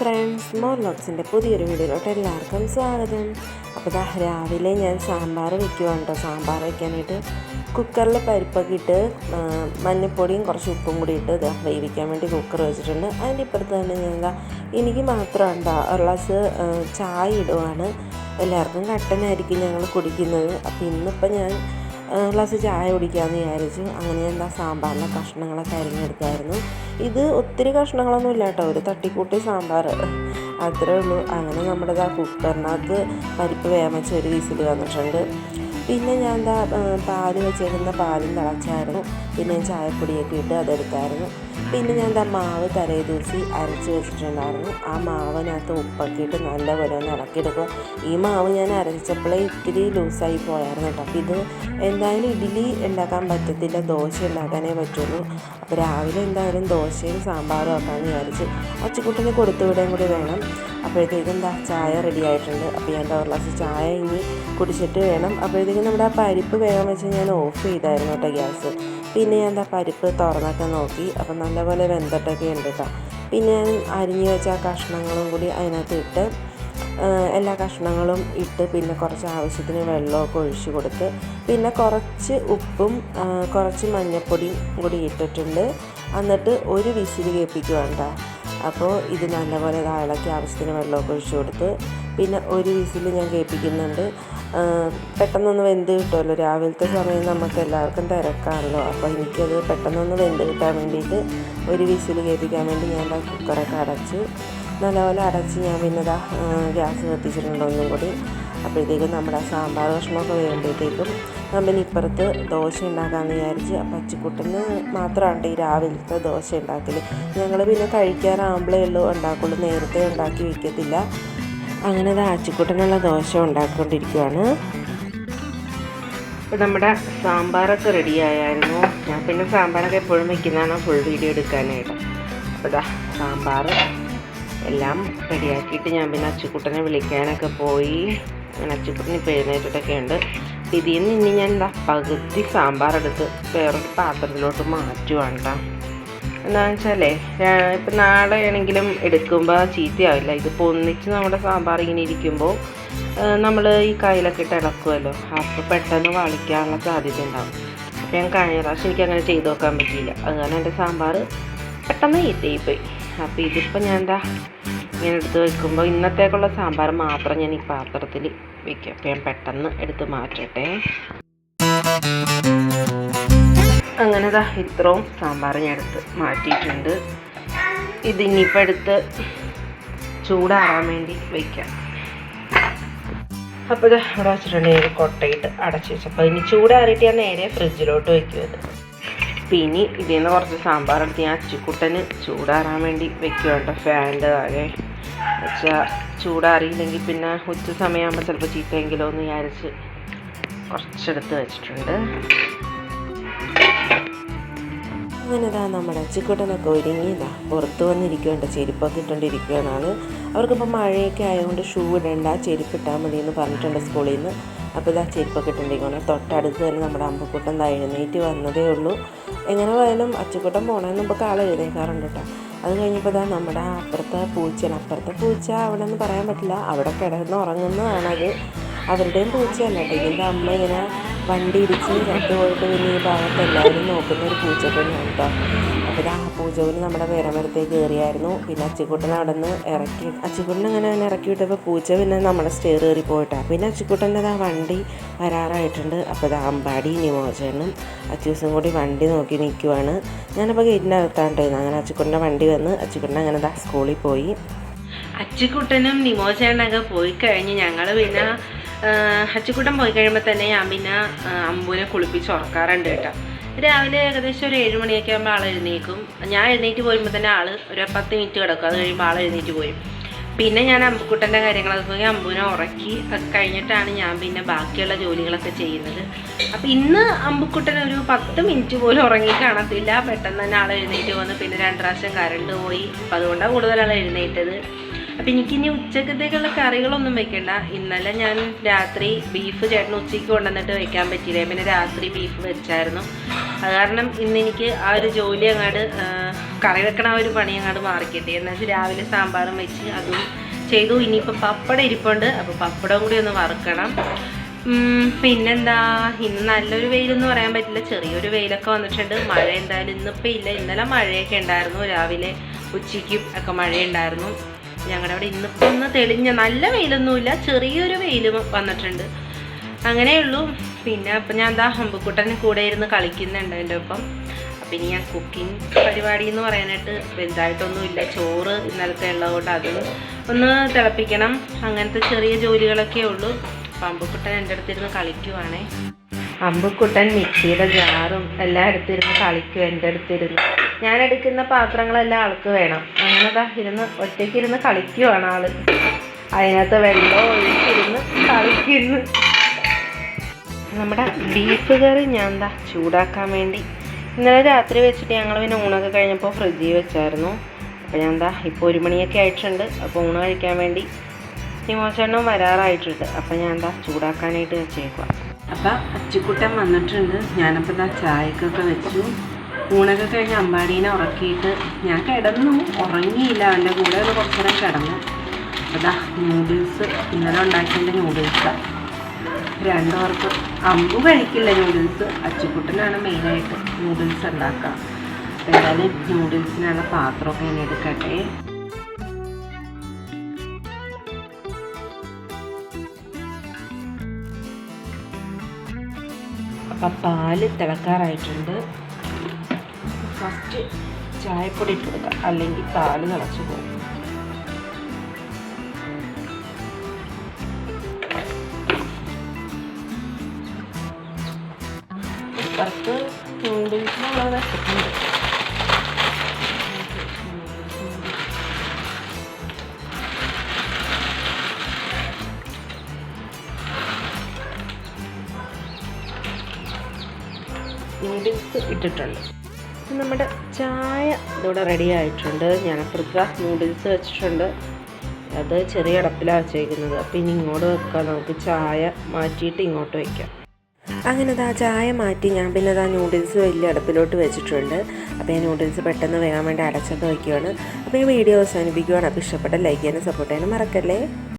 Friends മോർലോക്സിന്റെ പുതിയൊരു വീഡിയോയിലോട്ട് എല്ലാവർക്കും സ്വാഗതം. അപ്പോൾ ദാ രാവിലെ ഞാൻ സാമ്പാർ വയ്ക്കുവാണ് കേട്ടോ സാമ്പാർ വയ്ക്കാനായിട്ട് കുക്കറിൽ പരിപ്പൊക്കെ ഇട്ട് മഞ്ഞൾപ്പൊടിയും കുറച്ച് ഉപ്പും കൂടി ഇട്ട് ദാ വേവിക്കാൻ വേണ്ടി കുക്കർ വെച്ചിട്ടുണ്ട്. അതിന്റെ ഇപ്പുറത്ത് തന്നെ ഞാൻ എനിക്ക് മാത്രം ഉണ്ടോ ഒരു ഗ്ലാസ് ചായ ഇടുവാണ്. എല്ലാവർക്കും കട്ടനായിരിക്കും ഞങ്ങൾ കുടിക്കുന്നത്. അപ്പോൾ ഇന്നിപ്പോൾ ഞാൻ ഗ്ലാസ് ചായ കുടിക്കാമെന്ന് വിചാരിച്ചു. അങ്ങനെ എന്താ സാമ്പാറിലെ കഷ്ണങ്ങളൊക്കെ അരിഞ്ഞെടുത്തായിരുന്നു. ഇത് ഒത്തിരി കഷ്ണങ്ങളൊന്നും ഇല്ല കേട്ടോ ഒരു തട്ടിക്കൂട്ടി സാമ്പാർ. അത്രേ ഉള്ളൂ. അങ്ങനെ നമ്മുടെ ആ കുക്കറിനകത്ത് പരിപ്പ് വേഗം ഒരു വിസിൽ വന്നിട്ടുണ്ട്. പിന്നെ ഞാൻ എന്താ പാൽ വെച്ചിരുന്ന പാലും തിളച്ചായിരുന്നു. പിന്നെ ചായപ്പൊടിയൊക്കെ ഇട്ട് അതെടുത്തായിരുന്നു. പിന്നെ ഞാൻ ആ മാവ് തലേ ദിവസം അരച്ച് വെച്ചിട്ടുണ്ടായിരുന്നു. ആ മാവിനകത്ത് ഉപ്പൊക്കെ ഇട്ട് നല്ലപോലെ ഒന്ന് ഇളക്കിയെടുക്കുക ഈ മാവ് ഞാൻ അരച്ചപ്പോഴേ ഇത്തിരി ലൂസായി പോയായിരുന്നു കേട്ടോ. അപ്പോൾ ഇത് എന്തായാലും ഇഡ്ഡലി ഉണ്ടാക്കാൻ പറ്റത്തില്ല ദോശ ഉണ്ടാക്കാനേ പറ്റുള്ളൂ. അപ്പോൾ രാവിലെ എന്തായാലും ദോശയും സാമ്പാറും ആക്കാമെന്ന് വിചാരിച്ച് അച്ചുക്കുട്ടിന് കൊടുത്തു വിടുകയും കൂടി വേണം. അപ്പോഴത്തേക്കും എന്താ ചായ റെഡി ആയിട്ടുണ്ട്. അപ്പോൾ ഞാൻ ഒരു ഗ്ലാസ് ചായ ഇനി കുടിച്ചിട്ട് വേണം. അപ്പോഴത്തേക്കും നമ്മുടെ ആ പരിപ്പ് വേഗം വെച്ച് ഞാൻ ഓഫ് ചെയ്തായിരുന്നു കേട്ടോ ഗ്യാസ്. പിന്നെ ഞാൻ എന്താ പരിപ്പ് തുറന്നൊക്കെ നോക്കി. അപ്പം നല്ലപോലെ വെന്തിട്ടൊക്കെ ഉണ്ട് കേട്ടോ. പിന്നെ ഞാൻ അരിഞ്ഞു വെച്ച ആ കഷ്ണങ്ങളും കൂടി അതിനകത്ത് ഇട്ട് എല്ലാ കഷ്ണങ്ങളും ഇട്ട് പിന്നെ കുറച്ച് ആവശ്യത്തിന് വെള്ളമൊക്കെ ഒഴിച്ച് കൊടുത്ത് പിന്നെ കുറച്ച് ഉപ്പും കുറച്ച് മഞ്ഞൾപ്പൊടിയും കൂടി ഇട്ടിട്ടുണ്ട്. എന്നിട്ട് ഒരു വിസിൽ കേൾപ്പിക്കുവാണ്ട അപ്പോൾ ഇത് നല്ലപോലെ ഇളക്കി ആവശ്യത്തിന് വെള്ളമൊക്കെ ഒഴിച്ചു കൊടുത്ത് പിന്നെ ഒരു വിസിൽ ഞാൻ കേൾപ്പിക്കുന്നുണ്ട്. പെട്ടെന്നൊന്ന് വെന്ത് കിട്ടുമല്ലോ? രാവിലത്തെ സമയം നമുക്ക് എല്ലാവർക്കും തിരക്കാണല്ലോ. അപ്പോൾ എനിക്കത് പെട്ടെന്നൊന്ന് വെന്ത് കിട്ടാൻ വേണ്ടിയിട്ട് ഒരു വിസിൽ കേൾപ്പിക്കാൻ വേണ്ടി ഞാൻ കുക്കറൊക്കെ അടച്ച് നല്ലപോലെ അടച്ച് ഞാൻ പിന്നെ ഇതാ ഗ്യാസ് കത്തിച്ചിട്ടുണ്ട് ഒന്നും കൂടി. അപ്പോഴത്തേക്കും നമ്മുടെ സാമ്പാർ കഷ്ണമൊക്കെ വേകുമ്പോഴത്തേക്കും പിന്നെ ഇപ്പുറത്ത് ദോശ ഉണ്ടാക്കാമെന്ന് വിചാരിച്ച് അപ്പം അച്ചിക്കുട്ടന് മാത്രമാണ് ഈ രാവിലത്തെ ദോശ ഉണ്ടാക്കൽ ഞങ്ങൾ പിന്നെ കഴിക്കാറാകുമ്പോഴേ ഉള്ളൂ ഉണ്ടാക്കുള്ളൂ. നേരത്തെ ഉണ്ടാക്കി വയ്ക്കത്തില്ല അങ്ങനെ ദാ അച്ചിക്കുട്ടനുള്ള ദോശ ഉണ്ടാക്കിക്കൊണ്ടിരിക്കുവാണ്. ഇപ്പം നമ്മുടെ സാമ്പാറൊക്കെ റെഡി ആയായിരുന്നു. ഞാൻ പിന്നെ സാമ്പാറൊക്കെ എപ്പോഴും വെക്കുന്നതാണ് ഫുൾ വീഡിയോ എടുക്കാനായിട്ട്. അപ്പോൾ ഇതാ സാമ്പാർ എല്ലാം റെഡിയാക്കിയിട്ട് ഞാൻ പിന്നെ അച്ചുക്കുട്ടനെ വിളിക്കാനൊക്കെ പോയി. അങ്ങനെ അച്ചുക്കുട്ടന് ഇപ്പോൾ ഉണ്ട്. ഇതിൽ നിന്ന് ഇനി ഞാൻ പകുതി സാമ്പാർ എടുത്ത് വേറൊരു പാത്രത്തിലോട്ട് മാറ്റുവാണ് കേട്ടോ എന്താണെന്ന് വെച്ചാലേ ഇപ്പം നാളെ ആണെങ്കിലും എടുക്കുമ്പോൾ ചീത്തയാവില്ല. ഇതിപ്പോൾ ഒന്നിച്ച് നമ്മുടെ സാമ്പാർ ഇങ്ങനെ ഇരിക്കുമ്പോൾ നമ്മൾ ഈ കയ്യിലൊക്കെ ഇട്ട് ഇളക്കുമല്ലോ അപ്പോൾ പെട്ടെന്ന് വളിക്കാനുള്ള സാധ്യത ഉണ്ടാവും. അപ്പം ഞാൻ കഴിഞ്ഞ പ്രാവശ്യം എനിക്ക് അങ്ങനെ ചെയ്ത് നോക്കാൻ പറ്റിയില്ല. അങ്ങനെ എന്റെ സാമ്പാർ പെട്ടെന്ന് ചീത്തയായിപ്പോയി അപ്പോൾ ഇതിപ്പോൾ ഞാൻ എന്താ ഇങ്ങനെ എടുത്ത് വെക്കുമ്പോൾ ഇന്നത്തേക്കുള്ള സാമ്പാർ മാത്രം ഞാൻ ഈ പാത്രത്തിൽ വെക്കും അപ്പോൾ ഞാൻ പെട്ടെന്ന് എടുത്ത് മാറ്റട്ടെ. അങ്ങനെ ദാ ഇത്രയും സാമ്പാർ ഞാൻ എടുത്ത് മാറ്റിയിട്ടുണ്ട്. ഇതിനിപ്പോൾ എടുത്ത് ചൂടാറാൻ വേണ്ടി വയ്ക്കാം അപ്പോൾ ഇത് ഇവിടെ വെച്ചിട്ടുണ്ടെങ്കിൽ കൊട്ടയിട്ട് അടച്ച് വെച്ചു അപ്പോൾ ഇനി ചൂടാറിയിട്ട് ഞാൻ നേരെ ഫ്രിഡ്ജിലോട്ട് വയ്ക്കുന്നത് പിന്നെ ഇതിൽ നിന്ന് കുറച്ച് സാമ്പാർ എടുത്ത് ഞാൻ അച്ചിക്കുട്ടന് ചൂടാറാൻ വേണ്ടി വെക്കുക കേട്ടോ ഫാനിന്റെ താഴെ. വെച്ചാൽ ചൂടാറിയില്ലെങ്കിൽ പിന്നെ ഉച്ച സമയമാകുമ്പോൾ ചിലപ്പോൾ ചീത്തയെങ്കിലോ എന്ന് വിചാരിച്ച് കുറച്ചെടുത്ത് വെച്ചിട്ടുണ്ട്. അങ്ങനെ ഇതാ നമ്മുടെ അച്ചിക്കുട്ടനൊക്കെ ഒരുങ്ങിയതാ. പുറത്ത് വന്നിരിക്കുകയുണ്ട് ചെരുപ്പൊക്കെ ഇട്ടുകൊണ്ടിരിക്കുകയാണ് അവർക്കിപ്പോൾ മഴയൊക്കെ ആയതുകൊണ്ട് ഷൂ ഇടണ്ട ചെരുപ്പ് ഇട്ടാൽ മതി എന്ന് പറഞ്ഞിട്ടുണ്ട് സ്കൂളിൽ നിന്ന് അപ്പോൾ ഇതാ ചെരുപ്പൊക്കെ ഇട്ടുകൊണ്ടിരിക്കുകയാണ് തൊട്ടടുത്ത് തന്നെ നമ്മുടെ അമ്പക്കൂട്ടം ദാ എഴുന്നേറ്റ് വന്നതേ ഉള്ളൂ. എങ്ങനെ പോയാലും അച്ചിക്കൂട്ടം പോകണമെന്ന് നമുക്ക് ആൾ എഴുന്നേക്കാറുണ്ട് കേട്ടോ. അത് കഴിഞ്ഞപ്പോൾ ഇതാ നമ്മുടെ അപ്പുറത്തെ പൂച്ചയാണ്. അപ്പുറത്തെ പൂച്ച അവിടെ നിന്ന് പറയാൻ പറ്റില്ല. അവിടെ കിടന്ന് ഉറങ്ങുന്നതാണത് അവരുടെയും പൂച്ചയല്ല. കേട്ടോ അമ്മ ഇങ്ങനെ വണ്ടി ഇടിച്ച് പോയിട്ട് പിന്നെ ഈ ഭാഗത്ത് എല്ലാവരും നോക്കുന്ന ഒരു പൂച്ചക്കുഞ്ഞാണ് കേട്ടോ അപ്പോൾ ആ പൂച്ചക്കുഞ്ഞ് നമ്മുടെ പേരമരത്തേക്ക് കയറിയായിരുന്നു. പിന്നെ അച്ചിക്കുട്ടൻ അവിടെ നിന്ന് ഇറക്കി അച്ചിക്കുട്ടൻ അങ്ങനെ തന്നെ ഇറക്കി വിട്ടപ്പോൾ പൂച്ച പിന്നെ നമ്മുടെ സ്റ്റെയർ കയറി പോയിട്ടാണ് പിന്നെ അച്ചിക്കുട്ടന്റെ ആ വണ്ടി വരാറായിട്ടുണ്ട്. അപ്പോൾ ഇത് അമ്പാടി നിമോചനും അച്ചൂസും കൂടി വണ്ടി നോക്കി നിൽക്കുവാണ് ഞാനപ്പോൾ ഗേറ്റിനകത്താണ്ടായിരുന്നു അങ്ങനെ അച്ചിക്കുട്ടന്റെ വണ്ടി വന്ന് അച്ചിക്കുട്ടൻ അങ്ങനെ ദാ സ്കൂളിൽ പോയി. അച്ചിക്കുട്ടനും നിമോചേട്ടനൊക്കെ പോയി കഴിഞ്ഞ് ഞങ്ങൾ പിന്നെ അച്ചിക്കുട്ടൻ പോയി കഴിയുമ്പോൾ തന്നെ അമിന അമ്പുവിനെ കുളിപ്പിച്ച് ഉറക്കാറുണ്ട് കേട്ടോ. രാവിലെ ഏകദേശം ഒരു ഏഴ് മണിയൊക്കെ ആകുമ്പോൾ ആൾ എഴുന്നേക്കും. ഞാൻ എഴുന്നേറ്റ് പോരുമ്പോൾ തന്നെ ആൾ ഒരു പത്ത് മിനിറ്റ് കിടക്കും. അത് കഴിയുമ്പോൾ ആൾ എഴുന്നേറ്റ് പോരും. പിന്നെ ഞാൻ അമ്പുക്കുട്ടന്റെ കാര്യങ്ങളൊക്കെ നോക്കി അമ്പുവിനെ ഉറക്കി അത് കഴിഞ്ഞിട്ടാണ് ഞാൻ പിന്നെ ബാക്കിയുള്ള ജോലികളൊക്കെ ചെയ്യുന്നത്. അപ്പം ഇന്ന് അമ്പുക്കുട്ടൻ ഒരു പത്ത് മിനിറ്റ് പോലും ഉറങ്ങി കാണത്തില്ല. പെട്ടെന്ന് തന്നെ ആൾ എഴുന്നേറ്റ് വന്ന് പിന്നെ രണ്ട് പ്രാവശ്യം കരണ്ട് പോയി. അപ്പം അതുകൊണ്ടാണ് കൂടുതൽ എഴുന്നേറ്റത്. അപ്പം എനിക്കിനി ഉച്ചക്കത്തേക്കുള്ള കറികളൊന്നും വെക്കണ്ട. ഇന്നലെ ഞാൻ രാത്രി ബീഫ് ചേട്ടന് ഉച്ചയ്ക്ക് കൊണ്ടുവന്നിട്ട് വെക്കാൻ പറ്റിയില്ല. പിന്നെ രാത്രി ബീഫ് വെച്ചായിരുന്നു. അത് കാരണം ഇന്ന് എനിക്ക് ആ ഒരു ജോലി അങ്ങാട് കറി വെക്കണ ആ ഒരു പണി അങ്ങാട് മാറിക്കിട്ടി. എന്നാൽ രാവിലെ സാമ്പാറും വെച്ച് അതും ചെയ്തു. ഇനിയിപ്പോൾ പപ്പടം ഇരിപ്പുണ്ട്. അപ്പോൾ പപ്പടം കൂടി ഒന്ന് വറുക്കണം. പിന്നെന്താ? ഇന്ന് നല്ലൊരു വെയിലെന്ന് പറയാൻ പറ്റില്ല. ചെറിയൊരു വെയിലൊക്കെ വന്നിട്ടുണ്ട്. മഴ എന്തായാലും ഇന്നിപ്പോൾ ഇല്ല. ഇന്നലെ മഴയൊക്കെ ഉണ്ടായിരുന്നു. രാവിലെ ഉച്ചയ്ക്കും ഒക്കെ മഴയുണ്ടായിരുന്നു. ഞങ്ങളുടെ അവിടെ ഇന്നിപ്പോൾ ഒന്ന് തെളിഞ്ഞ നല്ല വെയിലൊന്നുമില്ല ചെറിയൊരു വെയിൽ വന്നിട്ടുണ്ട്. അങ്ങനെയുള്ളൂ പിന്നെ അപ്പം ഞാൻ എന്താ ഹമ്പുക്കുട്ടന് കൂടെ ഇരുന്ന് കളിക്കുന്നുണ്ട് എന്റെ ഒപ്പം. അപ്പം ഇനി ഞാൻ കുക്കിംഗ് പരിപാടി എന്ന് പറയാനായിട്ട് വലുതായിട്ടൊന്നുമില്ല. ചോറ് ഇന്നലത്തെ ഉള്ളതുകൊണ്ട് അത് ഒന്ന് തിളപ്പിക്കണം. അങ്ങനത്തെ ചെറിയ ജോലികളൊക്കെ ഉള്ളൂ. അപ്പം അമ്പുക്കുട്ടൻ എന്റെ അടുത്തിരുന്ന് കളിക്കുവാണേ. അമ്പുക്കുട്ടൻ മിക്സിയുടെ ജാറും എല്ലാം എടുത്തിരുന്ന് കളിക്കും എന്റെ അടുത്തിരുന്ന്. ഞാൻ എടുക്കുന്ന പാത്രങ്ങളെല്ലാം ആൾക്ക് വേണം. അങ്ങനെതാ ഇരുന്ന് ഒറ്റയ്ക്ക് ഇരുന്ന് കളിക്കുവാണ് ആൾ. അതിനകത്ത് വെള്ളം ഒഴിച്ചിരുന്ന് കളിക്കുന്നു. നമ്മുടെ ബീഫ് കറി ഞാൻ എന്താ ചൂടാക്കാൻ വേണ്ടി ഇന്നലെ രാത്രി വെച്ചിട്ട് ഞങ്ങൾ പിന്നെ ഊണൊക്കെ കഴിഞ്ഞപ്പോൾ ഫ്രിഡ്ജിൽ വെച്ചായിരുന്നു. അപ്പോൾ ഞാൻ എന്താ ഇപ്പോൾ ഒരു മണിയൊക്കെ ആയിട്ടുണ്ട്. അപ്പോൾ ഊണ് കഴിക്കാൻ വേണ്ടി നിമോചെണ്ണം വരാറായിട്ടുണ്ട്. അപ്പോൾ ഞാൻ എന്താ ചൂടാക്കാനായിട്ട് വെച്ചേക്കുക അപ്പം അച്ചുക്കുട്ടൻ വന്നിട്ടുണ്ട്. ഞാനപ്പോൾ എന്താ ചായക്കൊക്കെ വെച്ചു. ഊണൊക്കെ കഴിഞ്ഞ് അമ്മാടീനെ ഉറക്കിയിട്ട് ഞാൻ കിടന്നു. ഉറങ്ങിയില്ല. അവന്റെ കൂടെ ഒന്ന് കുറച്ച് നേരം കിടന്നു. അതാ നൂഡിൽസ് ഇന്നലെ ഉണ്ടാക്കിയതിന്റെ നൂഡിൽസാണ് രണ്ടു പേർക്ക് അമ്പു കഴിക്കില്ല നൂഡിൽസ് അച്ചുക്കുട്ടനാണ് മെയിനായിട്ട് നൂഡിൽസ് ഉണ്ടാക്കുക. എന്തായാലും നൂഡിൽസിനുള്ള പാത്രമൊക്കെ ഞാൻ എടുക്കട്ടെ. അപ്പം പാൽ തിളക്കാറായിട്ടുണ്ട്. ഫസ്റ്റ് ചായപ്പൊടി ഇട്ട് കൊടുക്കാം. അല്ലെങ്കിൽ പാൽ തിളച്ച് പോകും. പുറത്ത് നൂഡിൽസ് ഇട്ടിട്ടുണ്ട്. നമ്മുടെ ചായ ഇതിവിടെ റെഡി ആയിട്ടുണ്ട്. ഞാൻ അപ്പുറത്ത് നൂഡിൽസ് വെച്ചിട്ടുണ്ട്. അത് ചെറിയ അടപ്പിലാണ് വെച്ചേക്കുന്നത്. അപ്പോൾ ഇനി ഇങ്ങോട്ട് വെക്കാം. നമുക്ക് ചായ മാറ്റിയിട്ട് ഇങ്ങോട്ട് വയ്ക്കാം അങ്ങനെ ആ ചായ മാറ്റി. ഞാൻ പിന്നെ ആ നൂഡിൽസ് വലിയ അടുപ്പിലോട്ട് വെച്ചിട്ടുണ്ട്. അപ്പോൾ ഈ നൂഡിൽസ് പെട്ടെന്ന് വേകാൻ വേണ്ടി അടച്ചൊക്കെ വയ്ക്കുകയാണ് അപ്പോൾ ഈ വീഡിയോ അവസാനിപ്പിക്കുകയാണ് അപ്പോൾ ഇഷ്ടപ്പെട്ട ലൈക്ക് ചെയ്യാനും സപ്പോർട്ട് ചെയ്യാനും മറക്കല്ലേ?